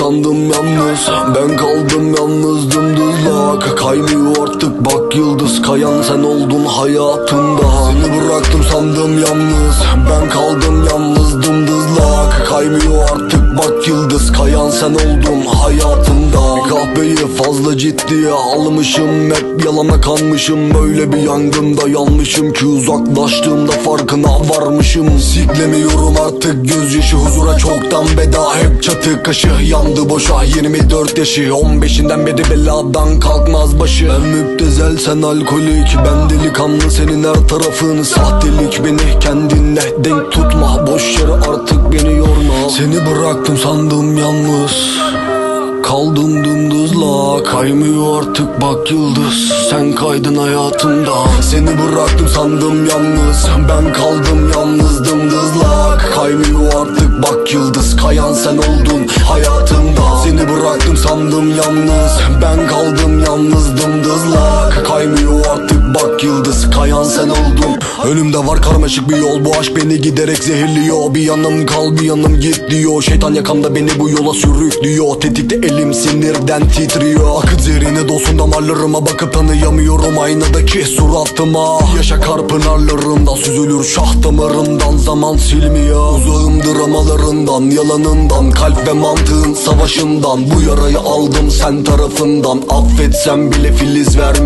sandım yalnız. Ben kaldım yalnız dımdızlak Kaymıyor artık. Bak yıldız Kayan sen oldun hayatımda Seni bıraktım sandım yalnız. Ben kaldım yalnız dımdızlak Kaymıyor artık. Bak yıldız Kayan sen oldun hayatımda kahveyi fazla ciddiye almışım Hep yalana kanmışım. Böyle bir yangında yanmışım ki Uzaklaştığımda farkına varmışım. Siklemiyorum artık gözyaşı Huzura çoktan veda. Hep çatı kaşı yandı boşa. 24 yaşı 15'inden beri beladan kalkmaz başı. Ben müptezel sen alkolik. Ben delikanlı senin her tarafın. Sahtelik beni kendinle denk tutma. Boş yere artık beni yorma. Seni bıraktım sandım yalnız. Kaldım dımdızla Kaymıyor artık bak yıldız. Sen kaydın hayatımdan Seni bıraktım sandım yalnız. Ben kaldım yalnız dımdızla Kaymıyor artık bak yıldız. Kayan sen oldun hayatımda. Seni bıraktım sandım yalnız. Ben kaldım yalnız dımdızla Kaymıyor artık bak yıldız Kayan sen oldun. Önümde var karmaşık bir yol. Bu aşk beni giderek zehirliyor. Bir yanım kal bir yanım git diyor. Şeytan yakamda beni bu yola sürüklüyor. Tetikte elim sinirden titriyor. Akıt zerine dolsun damarlarıma. Bakıp tanıyamıyorum. Aynadaki suratıma. Yaşa kar pınarlarında Süzülür şah damarımdan Zaman silmiyor. Uzağım dramalarından Yalanından Kalp ve mantığın savaşından. Bu yarayı aldım sen tarafından. Affetsem bile filiz ver